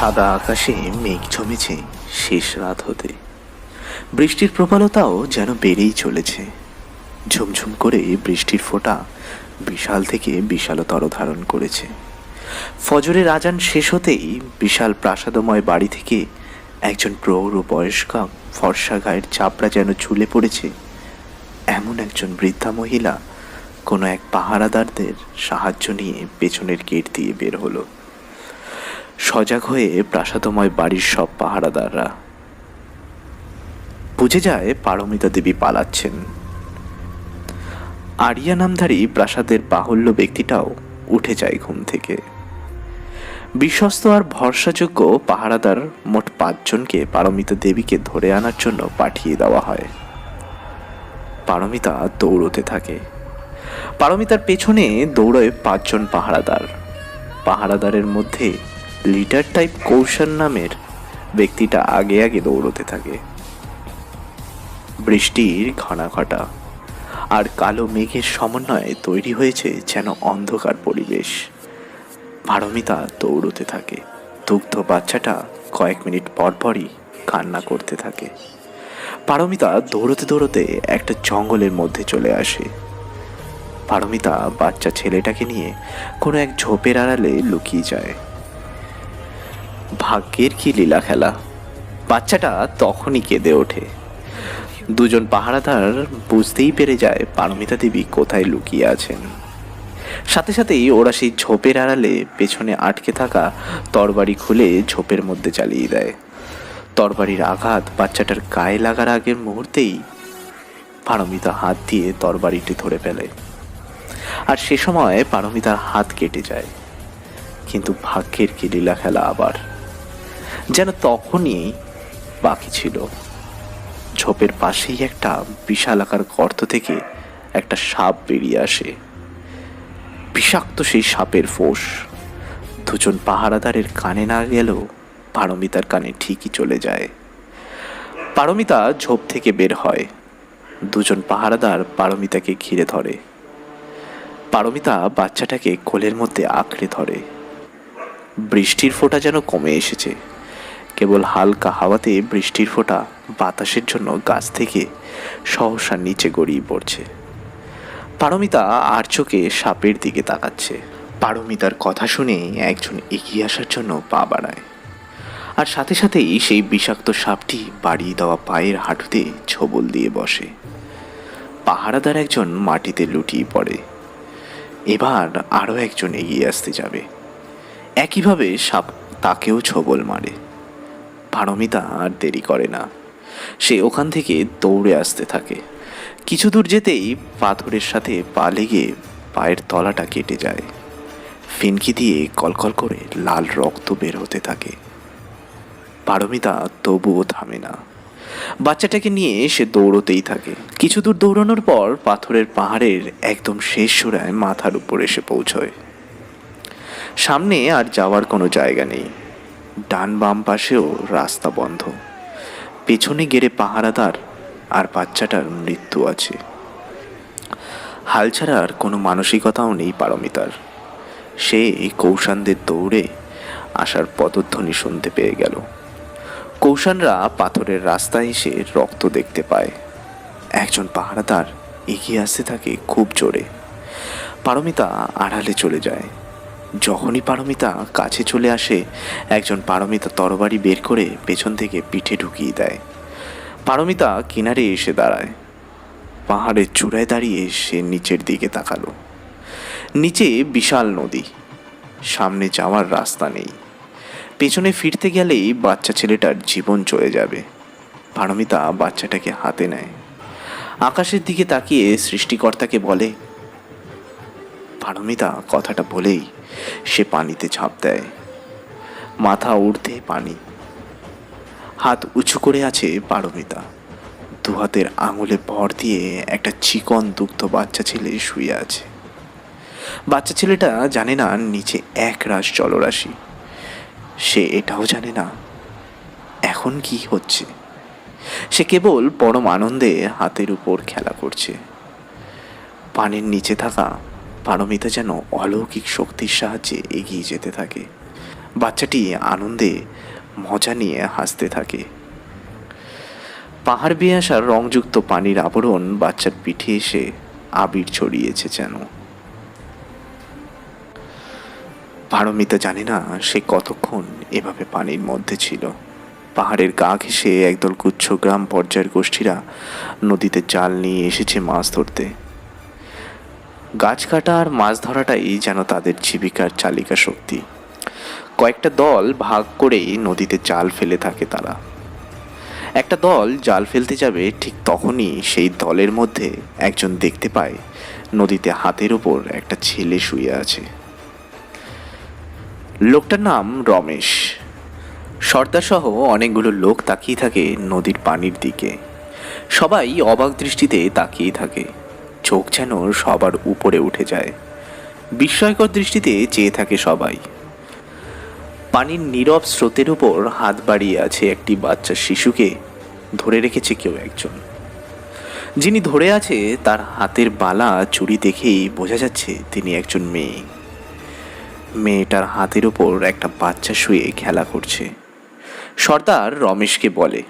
সাদা আকাশে মেঘ জমেছে শেষ রাত হতে। বৃষ্টির প্রবলতাও যেন বেড়েই চলেছে। ঝুমঝুম করে বৃষ্টির ফোঁটা বিশাল থেকে বিশালতর ধারণ করেছে। ফজরের আজান শেষ হতেই বিশাল প্রাসাদময় বাড়ি থেকে একজন প্রৌঢ় বয়স্কা ফর্সা গায়ের চাপড়া যেন ঝুলে পড়েছে। এমন একজন বৃদ্ধা মহিলা কোনো এক পাহারাদারদের সাহায্য নিয়ে পেছনের গেট দিয়ে বের হলো। সজাগ হয়ে প্রাসাদময় বাড়ির সব পাহারাদাররা। বুঝে যায় পারমিতা দেবী পালাচ্ছেন। আরিয়া নামধারী প্রাসাদের বাহুল্য ব্যক্তিটাও উঠে যায় ঘুম থেকে। বিশ্বস্ত আর ভরসাযোগ্য পাহারাদার মোট পাঁচজনকে পারমিতা দেবীকে ধরে আনার জন্য পাঠিয়ে দেওয়া হয়। পারমিতা দৌড়তে থাকে। পারমিতার পেছনে দৌড়য় পাঁচজন পাহারাদার। পাহারাদারের মধ্যে লিডার টাইপ কৌশল নামের ব্যক্তিটা আগে আগে দৌড়তে থাকে। বৃষ্টির ঘনা ঘটা আর কালো মেঘের সমন্বয়ে তৈরি হয়েছে যেন অন্ধকার পরিবেশ। পারমিতা দৌড়তে থাকে। দুগ্ধ বাচ্চাটা কয়েক মিনিট পর পরই কান্না করতে থাকে। পারমিতা দৌড়তে দৌড়তে একটা জঙ্গলের মধ্যে চলে আসে। পারমিতা বাচ্চা ছেলেটাকে নিয়ে কোনো এক ঝোপের আড়ালে লুকিয়ে যায়। ভাগ্যের কি লীলা খেলা? বাচ্চাটা তখনই কেঁদে ওঠে। দুজন পাহারাদার বুঝতেই পেরে যায় পারমিতা দেবী কোথায় লুকিয়ে আছেন। সাথে সাথেই ওরা সেই ঝোপের আড়ালে পেছনে আটকে থাকা তরবারি খুলে ঝোপের মধ্যে চালিয়ে দেয়। তরবারির আঘাত বাচ্চাটার গায়ে লাগার আগের মুহূর্তেই পারমিতা হাত দিয়ে তরবারিটি ধরে ফেলে। আর সে সময় পারমিতার হাত কেটে যায়। কিন্তু ভাগ্যের কি লীলা খেলা আবার? যেন তখনই বাকি ছিল। ঝোপের পাশেই একটা বিশাল আকার গর্ত থেকে একটা সাপ বেরিয়ে আসে। বিষাক্ত সেই সাপের ফোঁস। দুজন পাহারাদারের কানে না গেলেও পারমিতার কানে ঠিকই চলে যায়। পারমিতা ঝোপ থেকে বের হয়। দুজন পাহারাদার পারমিতাকে ঘিরে ধরে। পারমিতা বাচ্চাটাকে কোলের মধ্যে আঁকড়ে ধরে। বৃষ্টির ফোঁটা যেন কমে এসেছে। কেবল হালকা হাওয়াতে বৃষ্টির ফোঁটা বাতাসের জন্য গাছ থেকে সহসা নিচে গড়িয়ে পড়ছে। পারমিতা আর চোখে সাপের দিকে তাকাচ্ছে। পারমিতার কথা শুনে একজন এগিয়ে আসার জন্য পা বাড়ায়। আর সাথে সাথেই সেই বিষাক্ত সাপটি বাড়িয়ে দেওয়া পায়ের হাঁটুতে ছবল দিয়ে বসে। পাহারাদার একজন মাটিতে লুটিয়ে পড়ে। এবার আরও একজন এগিয়ে আসতে যাবে। একইভাবে সাপ তাকেও ছবল মারে। পারমিতা আর দেরি করে না। সে ওখান থেকে দৌড়ে আসতে থাকে। কিছু দূর যেতেই পাথরের সাথে পা লেগে পায়ের তলাটা কেটে যায়। ফিনকি দিয়ে কলকল করে লাল রক্ত বের হতে থাকে। পারমিতা তবুও থামে না। বাচ্চাটাকে নিয়ে সে দৌড়তেই থাকে। কিছু দূর দৌড়ানোর পর পাথরের পাহাড়ের একদম শেষ চূড়ায় মাথার উপর এসে পৌঁছয়। সামনে আর যাওয়ার কোনো জায়গা নেই। ডান বাম পাশেও রাস্তা বন্ধ। পেছনে গেড়ে পাহারাদার আর বাচ্চাটার মৃত্যু আছে। হাল ছাড়ার কোনো মানসিকতাও নেই পারমিতার। সে কৌশানদের দৌড়ে আসার পদধ্বনি শুনতে পেয়ে গেল। কৌশানরা পাথরের রাস্তায় এসে রক্ত দেখতে পায়। একজন পাহারাদার এগিয়ে আসতে থাকে খুব জোরে। পারমিতা আড়ালে চলে যায়। যখনই পারমিতা কাছে চলে আসে, একজন পারমিতা তরবারি বের করে পেছন থেকে পিঠে ঢুকিয়ে দেয়। পারমিতা কিনারে এসে দাঁড়ায়। পাহাড়ের চূড়ায় দাঁড়িয়ে সে নিচের দিকে তাকালো। নিচে বিশাল নদী। সামনে যাওয়ার রাস্তা নেই। পেছনে ফিরতে গেলেই বাচ্চা ছেলেটার জীবন চলে যাবে। পারমিতা বাচ্চাটাকে হাতে নেয়। আকাশের দিকে তাকিয়ে সৃষ্টিকর্তাকে বলে পারমিতা কথাটা বলেই সে পানিতে ঝাঁপ দেয়। মাথা উঠতে পানি। হাত উঁচু করে আছে পারমিতা। দু হাতের আঙুলে ভর দিয়ে একটা চিকন দুগ্ধ বাচ্চা ছেলে শুয়ে আছে। বাচ্চা ছেলেটা জানে না নিচে এক রাশ জলরাশি। সে এটাও জানে না এখন কি হচ্ছে। সে কেবল পরম আনন্দে হাতের উপর খেলা করছে। পানির নিচে থাকা পারমিতা যেন অলৌকিক শক্তির সাহায্যে এগিয়ে যেতে থাকে। বাচ্চাটি আনন্দে মজা নিয়ে হাসতে থাকে। পাহাড় বেয়ে আসা রংযুক্ত পানির আবরণ বাচ্চার পিঠে এসে আবির ছড়িয়েছে যেন। পারমিতা জানে না সে কতক্ষণ এভাবে পানির মধ্যে ছিল। পাহাড়ের গা ঘেঁষে একদল গুচ্ছ গ্রাম পর্যায়ের গোষ্ঠীরা নদীতে জাল নিয়ে এসেছে মাছ ধরতে। গাছ কাটা আর মাছ ধরাটাই যেন তাদের জীবিকার চালিকা শক্তি। কয়েকটা দল ভাগ করেই নদীতে জাল ফেলে থাকে তারা। একটা দল জাল ফেলতে যাবে ঠিক তখনই সেই দলের মধ্যে একজন দেখতে পায় নদীতে হাতের ওপর একটা ছেলে শুয়ে আছে। লোকটার নাম রমেশ। সর্দার সহ অনেকগুলো লোক তাকিয়ে থাকে নদীর পানির দিকে। সবাই অবাক দৃষ্টিতে তাকিয়ে থাকে। চোখ যেন সবার উপরে উঠে যায়। বিস্ময়কর দৃষ্টিতে চেয়ে থাকে সবাই। পানির নীরব স্রোতের উপর হাত বাড়িয়ে আছে একটি বাচ্চা শিশুকে। ধরে রেখেছে কেউ একজন। যিনি ধরে আছে, তার হাতের বালা চুরি দেখেই বোঝা যাচ্ছে তিনি একজন মেয়ে। মেয়েটার হাতের উপর একটা বাচ্চা শুয়ে খেলা করছে। সর্দার রমেশকে বলে